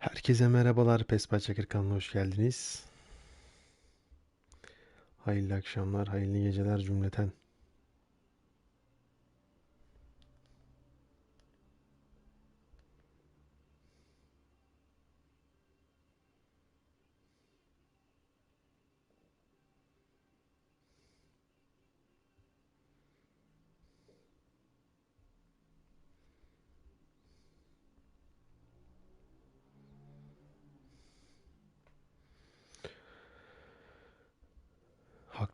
Herkese merhabalar. Pespa Çakır hoş geldiniz. Hayırlı akşamlar, hayırlı geceler cümleten.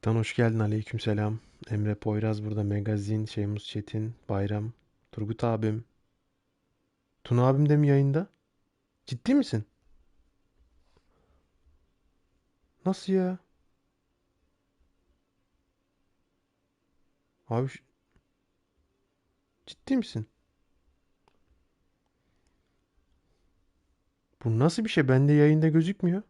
Hak'tan hoş geldin. Aleykümselam. Emre Poyraz burada. Megazin, Şeymus Çetin, Bayram, Turgut abim. Tuna abim de mi yayında? Ciddi misin? Nasıl ya? Abi ciddi misin? Bu nasıl bir şey? Bende yayında gözükmüyor.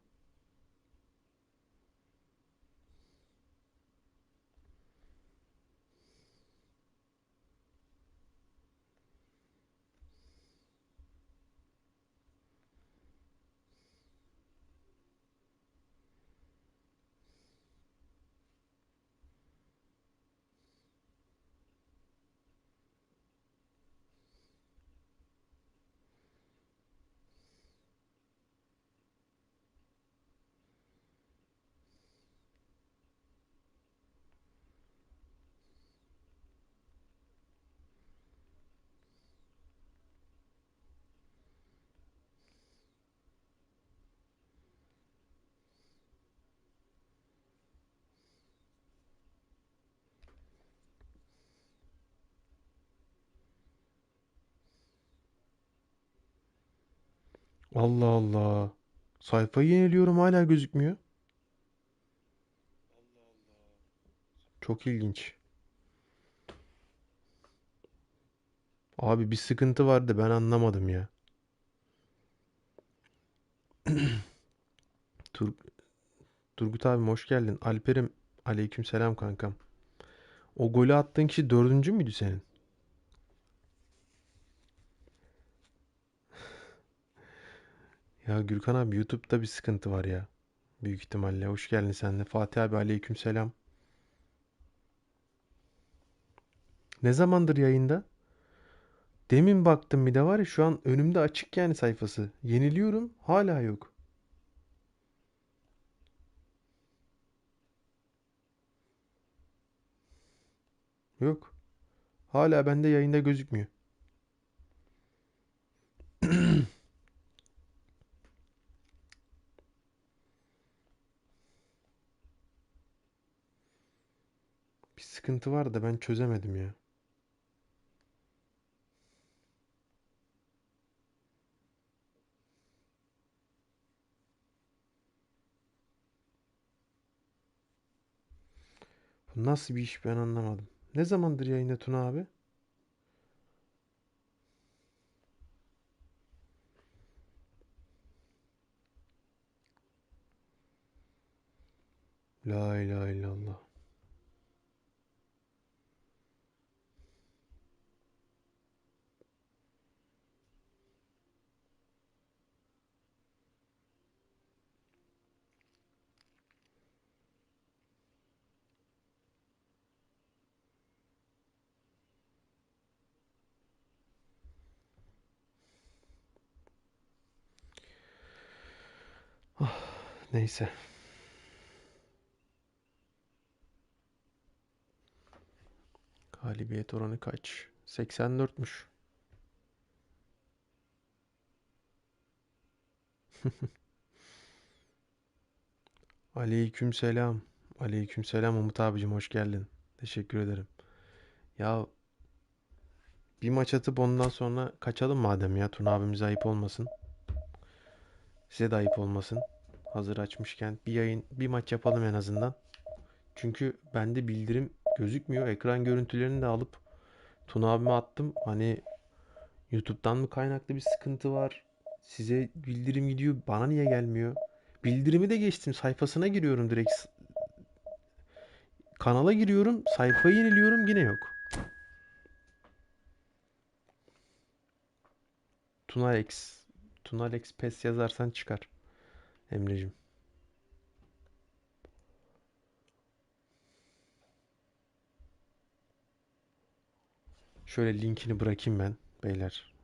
Allah Allah. Sayfayı yeniliyorum hala gözükmüyor. Çok ilginç. Abi bir sıkıntı vardı ben anlamadım ya. Tur Turgut abim hoş geldin. Alper'im aleykümselam kankam. O golü attığın kişi dördüncü müydü senin? Ya Gürkan abi YouTube'da bir sıkıntı var ya. Büyük ihtimalle. Hoş geldin sen de. Fatih abi aleykümselam. Ne zamandır yayında? Demin baktım bir de var ya şu an önümde açık yani sayfası. Yeniliyorum hala yok. Yok. Hala bende yayında gözükmüyor. Bir sıkıntı var da ben çözemedim ya. Bu nasıl bir iş ben anlamadım. Ne zamandır yayında Tuna abi? La ilahe illallah. Neyse. Galibiyet oranı kaç? 84'müş. Aleykümselam. Aleykümselam Umut abicim hoş geldin. Teşekkür ederim. Ya bir maç atıp ondan sonra kaçalım madem ya. Tuna abimize ayıp olmasın. Size de ayıp olmasın. Hazır açmışken bir yayın, bir maç yapalım en azından. Çünkü bende bildirim gözükmüyor. Ekran görüntülerini de alıp Tuna abime attım. Hani YouTube'dan mı kaynaklı bir sıkıntı var? Size bildirim gidiyor. Bana niye gelmiyor? Bildirimi de geçtim. Sayfasına giriyorum direkt. Kanala giriyorum. Sayfayı yeniliyorum. Yine yok. Tuna X. Tunalex PES yazarsan çıkar. Emrecim. Şöyle linkini bırakayım ben beyler.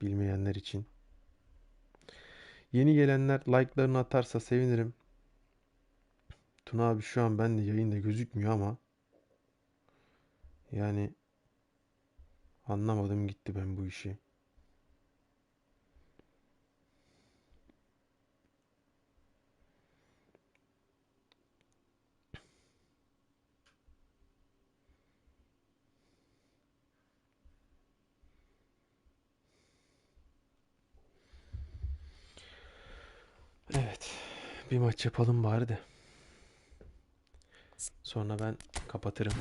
Bilmeyenler için. Yeni gelenler like'larını atarsa sevinirim. Tuna abi şu an ben de yayında gözükmüyor ama yani anlamadım gitti ben bu işi. Bir maç yapalım bari de. Sonra ben kapatırım.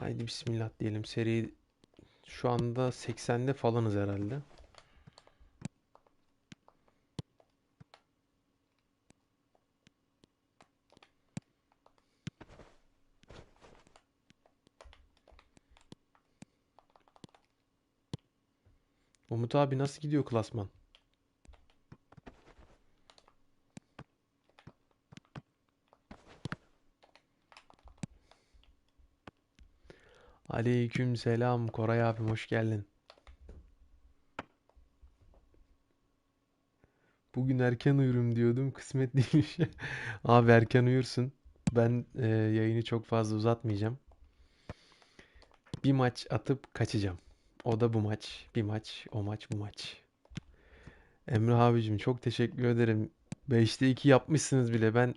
Haydi bismillah diyelim. Seri şu anda 80'de falanız herhalde. Umut abi nasıl gidiyor klasman? Aleyküm selam Koray abim hoş geldin. Bugün erken uyurum diyordum kısmet değilmiş. Abi erken uyursun. Ben e, yayını çok fazla uzatmayacağım. Bir maç atıp kaçacağım. O da bu maç. Bir maç, o maç, bu maç. Emre abicim çok teşekkür ederim. 5'te 2 yapmışsınız bile. Ben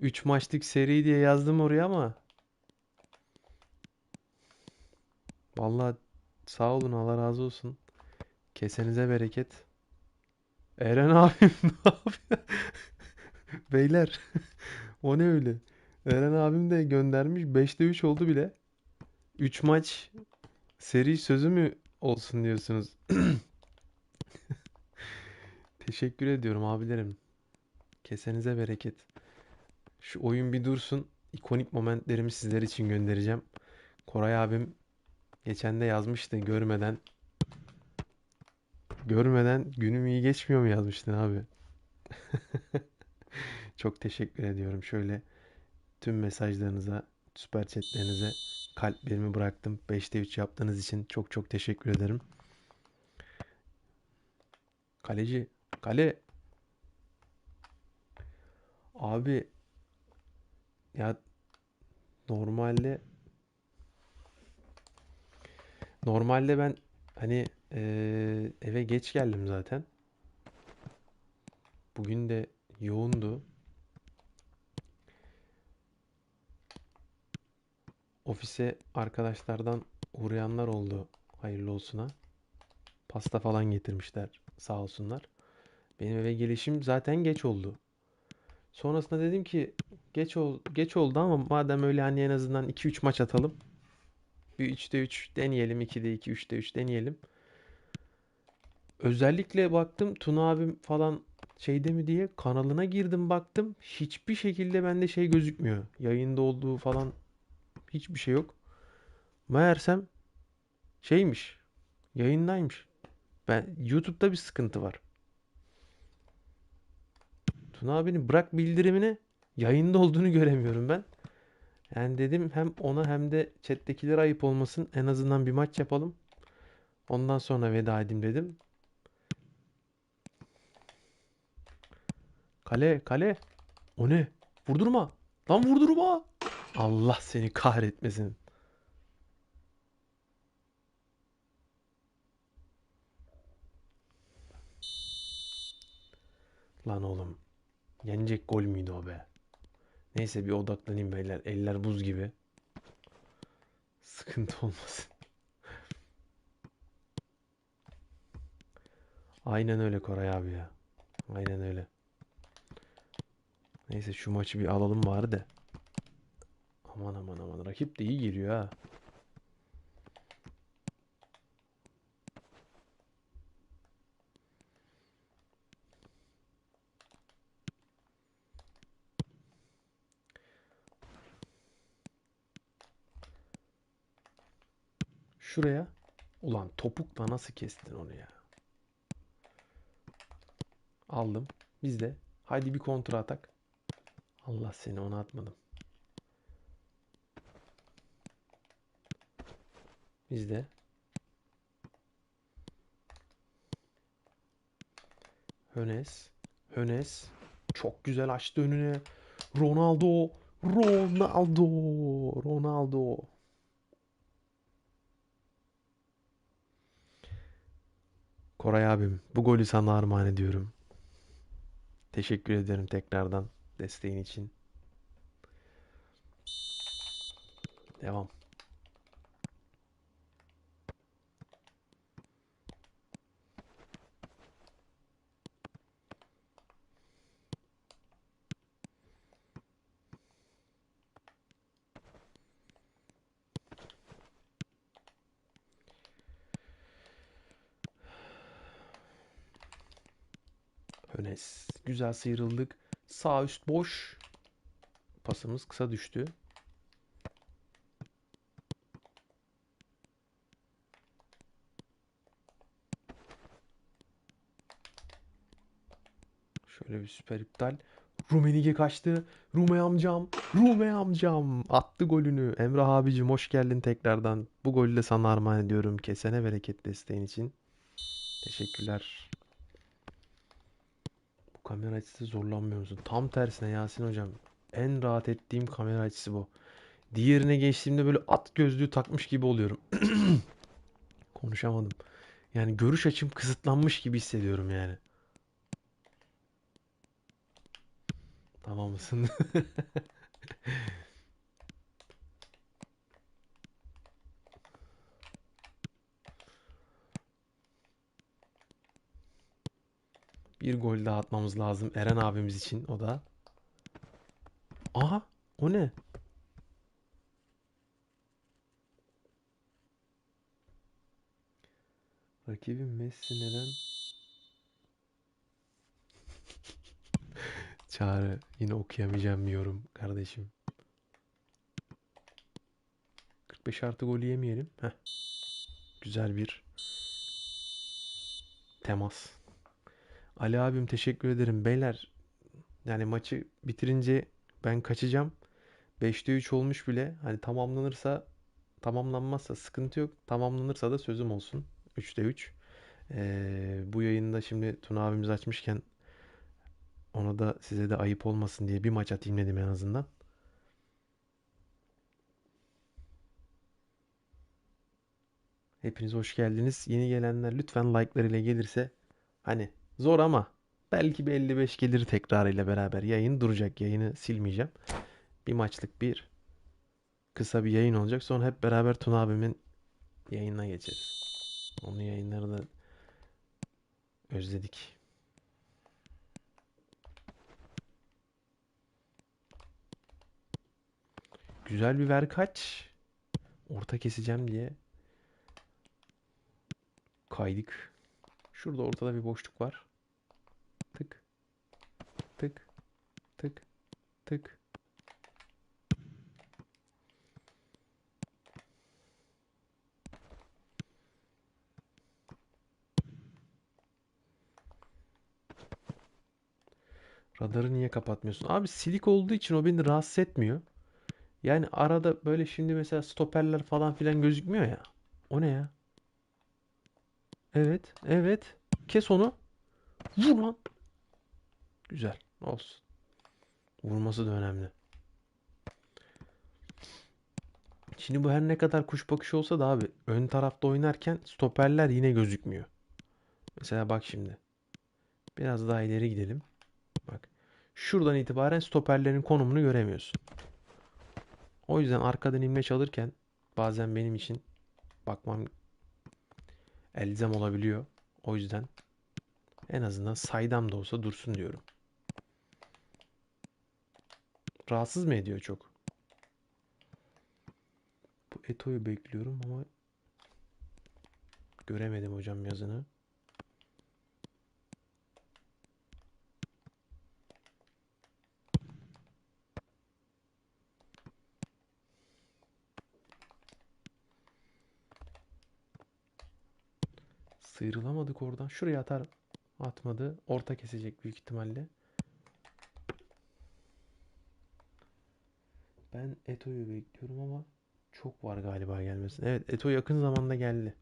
3 maçlık seri diye yazdım oraya ama vallahi sağ olun Allah razı olsun. Kesenize bereket. Eren abim ne yapıyor? Beyler o ne öyle? Eren abim de göndermiş. 5'te 3 oldu bile. 3 maç seri sözü mü olsun diyorsunuz? Teşekkür ediyorum abilerim. Kesenize bereket. Şu oyun bir dursun. İkonik momentlerimi sizler için göndereceğim. Koray abim geçen de yazmıştı görmeden. Görmeden günüm iyi geçmiyor mu yazmıştın abi? Çok teşekkür ediyorum. Şöyle tüm mesajlarınıza, süper chatlerinize kalplerimi bıraktım. 5'te 3 yaptığınız için çok çok teşekkür ederim. Kaleci, kale. Abi ya normalde normalde ben hani eve geç geldim zaten. Bugün de yoğundu. Ofise arkadaşlardan uğrayanlar oldu. Hayırlı olsuna. Pasta falan getirmişler. Sağ olsunlar. Benim eve gelişim zaten geç oldu. Sonrasında dedim ki geç ol geç oldu ama madem öyle hani en azından iki üç maç atalım. Bir üçte 3 deneyelim. 2'de 2, 3'te 3 deneyelim. Özellikle baktım Tuna abim falan şeyde mi diye kanalına girdim baktım. Hiçbir şekilde bende şey gözükmüyor. Yayında olduğu falan hiçbir şey yok. Meğersem şeymiş. Yayındaymış. Ben YouTube'da bir sıkıntı var. Tuna abinin bırak bildirimini yayında olduğunu göremiyorum ben. Yani dedim hem ona hem de chat'tekilere ayıp olmasın. En azından bir maç yapalım. Ondan sonra veda edeyim dedim. Kale kale. O ne? Vurdurma. Lan vurdurma. Allah seni kahretmesin. Lan oğlum. Yenecek gol müydü o be? Neyse bir odaklanayım beyler. Eller buz gibi. Sıkıntı olmasın. Aynen öyle Koray abi ya. Aynen öyle. Neyse şu maçı bir alalım bari de. Aman aman aman. Rakip de iyi geliyor ha. Şuraya. Ulan topukla nasıl kestin onu ya? Aldım. Biz de. Haydi bir kontra atak. Allah seni ona atmadım. Biz de. Hönes. Hönes. Çok güzel açtı önüne. Ronaldo. Ronaldo. Ronaldo. Koray abim bu golü sana armağan ediyorum. Teşekkür ederim tekrardan desteğin için. Devam. Hönes. Güzel sıyrıldık. Sağ üst boş. Pasımız kısa düştü. Şöyle bir süper iptal. Rumenige kaçtı. Rume amcam. Rume amcam. Attı golünü. Emrah abicim hoş geldin tekrardan. Bu golü de sana armağan ediyorum. Kesene bereket desteğin için. Teşekkürler. Kamera açısı zorlanmıyor musun? Tam tersine Yasin hocam. En rahat ettiğim kamera açısı bu. Diğerine geçtiğimde böyle at gözlüğü takmış gibi oluyorum. Konuşamadım. Yani görüş açım kısıtlanmış gibi hissediyorum yani. Tamam mısın? Bir gol daha atmamız lazım Eren abimiz için o da. Aha o ne? Rakibim Messi neden? Çağrı yine okuyamayacağım bir yorum kardeşim. 45 artı golü yemeyelim. Heh. Güzel bir temas. Ali abim teşekkür ederim. Beyler yani maçı bitirince ben kaçacağım. 5'te 3 olmuş bile. Hani tamamlanırsa tamamlanmazsa sıkıntı yok. Tamamlanırsa da sözüm olsun. 3'te 3. Ee, bu yayında şimdi Tuna abimiz açmışken ona da size de ayıp olmasın diye bir maç atayım dedim en azından. Hepiniz hoş geldiniz. Yeni gelenler lütfen like'lar ile gelirse hani zor ama belki bir 55 gelir tekrarıyla beraber yayın duracak. Yayını silmeyeceğim. Bir maçlık bir kısa bir yayın olacak. Sonra hep beraber Tuna abimin yayınına geçeriz. Onun yayınları da özledik. Güzel bir ver kaç. Orta keseceğim diye kaydık. Şurada ortada bir boşluk var. Tık. Tık. Tık. Tık. Radarı niye kapatmıyorsun? Abi silik olduğu için o beni rahatsız etmiyor. Yani arada böyle şimdi mesela stoperler falan filan gözükmüyor ya. O ne ya? Evet, evet. Kes onu. Vur lan. Güzel. Olsun. Vurması da önemli. Şimdi bu her ne kadar kuş bakışı olsa da abi ön tarafta oynarken stoperler yine gözükmüyor. Mesela bak şimdi. Biraz daha ileri gidelim. Bak. Şuradan itibaren stoperlerin konumunu göremiyorsun. O yüzden arkadan imleç alırken bazen benim için bakmam elzem olabiliyor. O yüzden en azından saydam da olsa dursun diyorum. Rahatsız mı ediyor çok? Bu Eto'yu bekliyorum ama göremedim hocam yazını. Sıyrılamadık oradan. Şuraya atar. Atmadı. Orta kesecek büyük ihtimalle. Ben Eto'yu bekliyorum ama çok var galiba gelmesin. Evet Eto yakın zamanda geldi.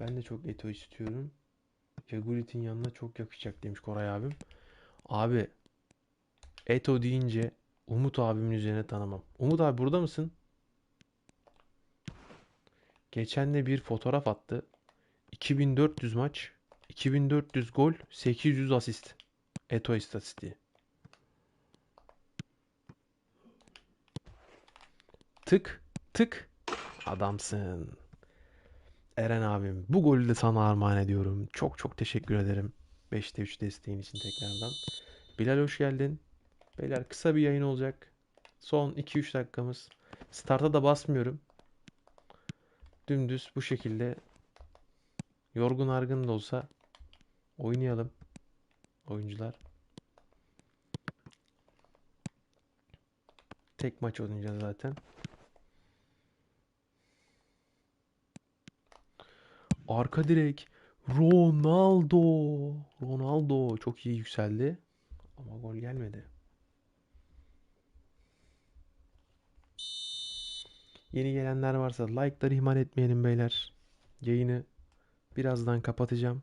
Ben de çok Eto istiyorum. Jagulit'in yanına çok yakışacak demiş Koray abim. Abi Eto deyince Umut abimin üzerine tanımam. Umut abi burada mısın? Geçen de bir fotoğraf attı. 2400 maç, 2400 gol, 800 asist. Eto istatistiği. Tık tık adamsın. Eren abim bu golü de sana armağan ediyorum. Çok çok teşekkür ederim. 5'te 3 desteğin için tekrardan. Bilal hoş geldin. Beyler kısa bir yayın olacak. Son 2-3 dakikamız. Start'a da basmıyorum. Dümdüz bu şekilde yorgun argın da olsa oynayalım oyuncular. Tek maç oynayacağız zaten. Arka direk Ronaldo. Ronaldo çok iyi yükseldi. Ama gol gelmedi. Yeni gelenler varsa like'ları ihmal etmeyelim beyler. Yayını birazdan kapatacağım.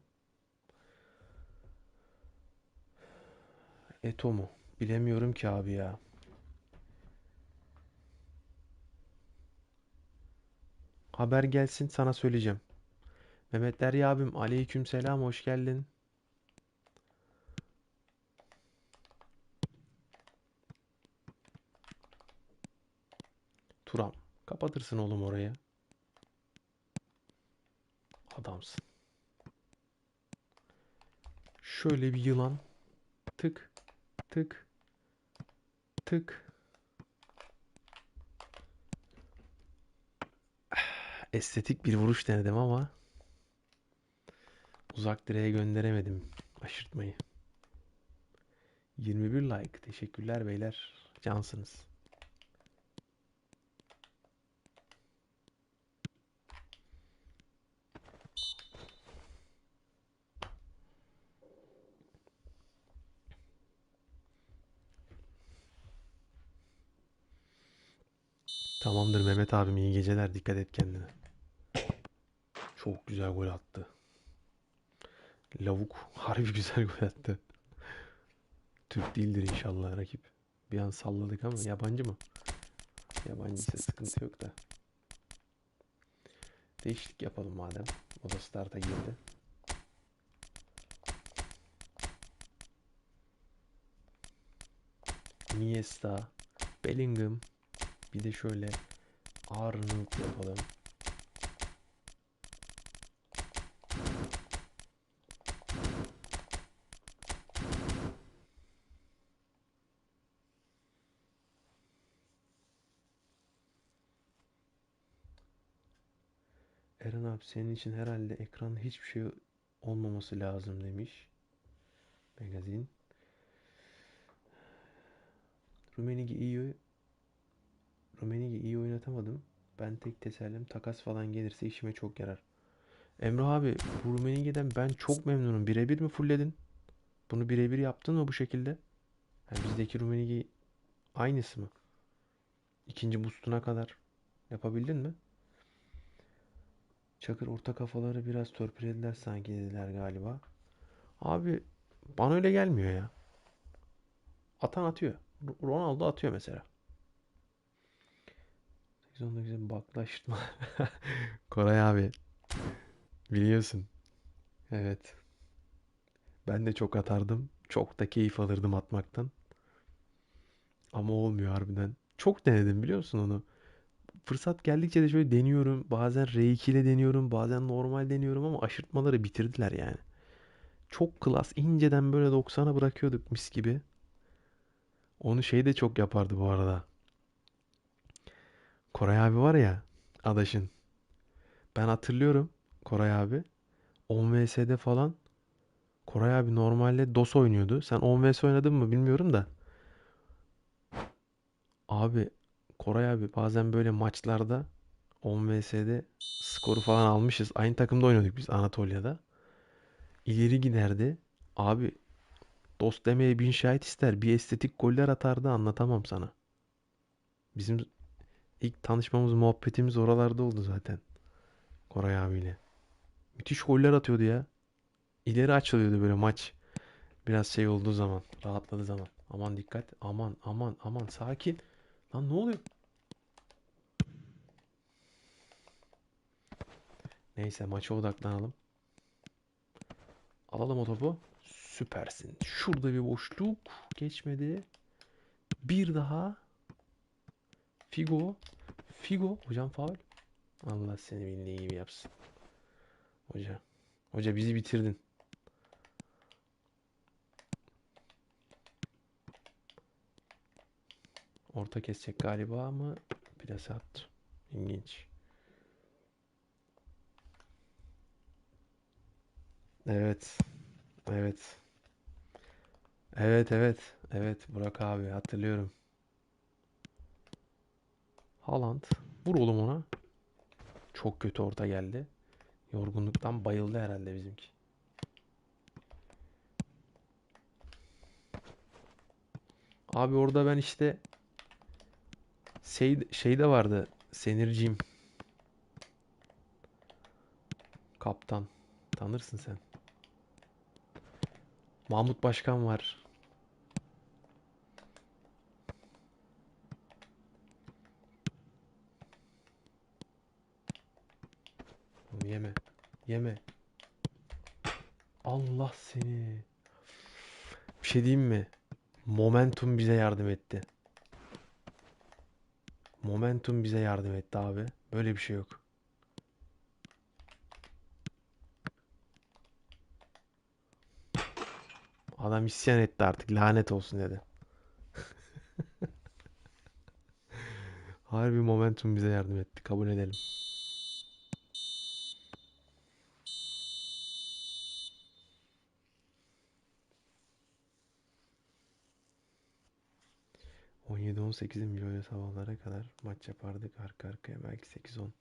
Eto mu? Bilemiyorum ki abi ya. Haber gelsin sana söyleyeceğim. Mehmet Derya abim aleyküm selam hoş geldin. Turam kapatırsın oğlum orayı. Adamsın. Şöyle bir yılan. Tık tık tık. Estetik bir vuruş denedim ama uzak direğe gönderemedim aşırtmayı. 21 like. Teşekkürler beyler. Cansınız. Tamamdır Mehmet abim iyi geceler. Dikkat et kendine. Çok güzel gol attı. Lavuk harbi güzel gol attı. Türk değildir inşallah rakip. Bir an salladık ama yabancı mı? Yabancı ise sıkıntı yok da. Değişiklik yapalım madem. O da starta girdi. Iniesta, Bellingham, bir de şöyle Arnold yapalım. Eren abi senin için herhalde ekranda hiçbir şey olmaması lazım demiş. Magazin. Rumenigi iyi Rumenigi iyi oynatamadım. Ben tek tesellim takas falan gelirse işime çok yarar. Emre abi bu Rumenigi'den ben çok memnunum. Birebir mi fullledin? Bunu birebir yaptın mı bu şekilde? Yani bizdeki Rumenigi aynısı mı? İkinci boostuna kadar yapabildin mi? Çakır orta kafaları biraz törpülediler sanki dediler galiba. Abi bana öyle gelmiyor ya. Atan atıyor. Ronaldo atıyor mesela. 8-19'un baklaştırma. Koray abi. Biliyorsun. Evet. Ben de çok atardım. Çok da keyif alırdım atmaktan. Ama olmuyor harbiden. Çok denedim biliyor musun onu? Fırsat geldikçe de şöyle deniyorum. Bazen R2 ile deniyorum. Bazen normal deniyorum ama aşırtmaları bitirdiler yani. Çok klas. inceden böyle 90'a bırakıyorduk mis gibi. Onu şey de çok yapardı bu arada. Koray abi var ya Adaş'ın. Ben hatırlıyorum Koray abi. 10 vs'de falan Koray abi normalde DOS oynuyordu. Sen 10 vs oynadın mı bilmiyorum da. Abi Koray abi bazen böyle maçlarda 10 vs'de skoru falan almışız. Aynı takımda oynuyorduk biz Anatolia'da. İleri giderdi. Abi dost demeye bin şahit ister. Bir estetik goller atardı anlatamam sana. Bizim ilk tanışmamız muhabbetimiz oralarda oldu zaten. Koray abiyle. Müthiş goller atıyordu ya. İleri açılıyordu böyle maç. Biraz şey olduğu zaman. Rahatladığı zaman. Aman dikkat. Aman aman aman sakin. Lan ne oluyor? Neyse maça odaklanalım. Alalım o topu. Süpersin. Şurada bir boşluk. Geçmedi. Bir daha. Figo. Figo. Hocam faul. Allah seni bildiği gibi yapsın. Hoca. Hoca bizi bitirdin. Orta kesecek galiba ama plase attı. İlginç. Evet. Evet. Evet evet. Evet Burak abi hatırlıyorum. Haaland. Vur oğlum ona. Çok kötü orta geldi. Yorgunluktan bayıldı herhalde bizimki. Abi orada ben işte şey, şey de vardı. Senirciğim. Kaptan. Tanırsın sen. Mahmut Başkan var. Yeme. Yeme. Allah seni. Bir şey diyeyim mi? Momentum bize yardım etti. Momentum bize yardım etti abi. Böyle bir şey yok. Adam isyan etti artık. Lanet olsun dedi. Harbi momentum bize yardım etti. Kabul edelim. On yedi on sekizin böyle sabahlara kadar maç yapardık arka arkaya belki sekiz on.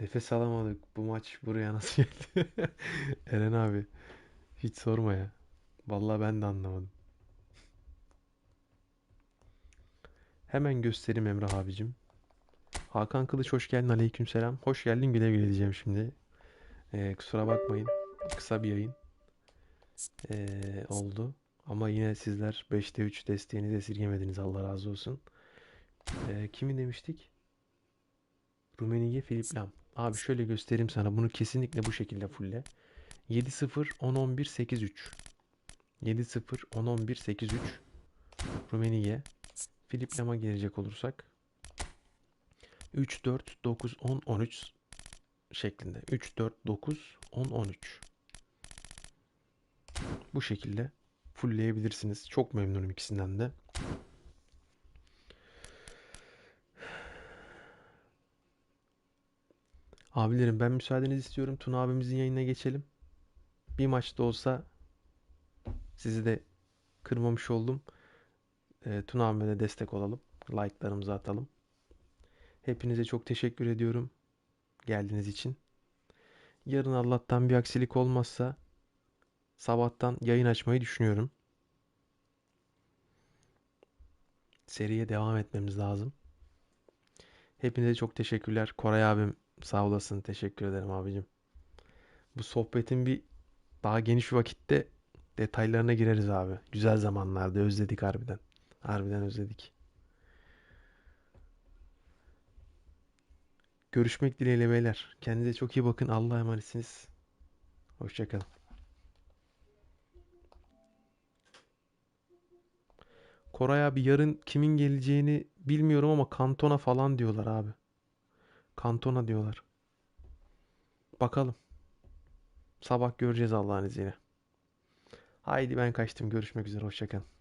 Nefes alamadık. Bu maç buraya nasıl geldi? Eren abi hiç sorma ya. Vallahi ben de anlamadım. Hemen göstereyim Emrah abicim. Hakan Kılıç hoş geldin. Aleykümselam. Hoş geldin güle güle diyeceğim şimdi. Ee, kusura bakmayın. Kısa bir yayın ee, oldu. Ama yine sizler 5'te 3 desteğinizi esirgemediniz. Allah razı olsun. Ee, kimi demiştik? Rummenigge Filip Lam. Abi şöyle göstereyim sana. Bunu kesinlikle bu şekilde fulle. 7-0 10-11 8-3. 7-0 10-11 8-3. Rummenigge. Filip Lam'a gelecek olursak 3 4 9 10 13 şeklinde. 3 4 9 10 13. Bu şekilde fullleyebilirsiniz. Çok memnunum ikisinden de. Abilerim ben müsaadenizi istiyorum. Tuna abimizin yayınına geçelim. Bir maçta olsa sizi de kırmamış oldum. E, Tuna abime de destek olalım. Like'larımızı atalım. Hepinize çok teşekkür ediyorum geldiğiniz için. Yarın Allah'tan bir aksilik olmazsa sabahtan yayın açmayı düşünüyorum. Seriye devam etmemiz lazım. Hepinize çok teşekkürler. Koray abim sağ olasın. Teşekkür ederim abicim. Bu sohbetin bir daha geniş vakitte detaylarına gireriz abi. Güzel zamanlarda özledik harbiden. Harbiden özledik. Görüşmek dileğiyle beyler. Kendinize çok iyi bakın. Allah'a emanetsiniz. Hoşçakalın. Koray abi yarın kimin geleceğini bilmiyorum ama Kantona falan diyorlar abi. Kantona diyorlar. Bakalım. Sabah göreceğiz Allah'ın izniyle. Haydi ben kaçtım. Görüşmek üzere. Hoşçakalın.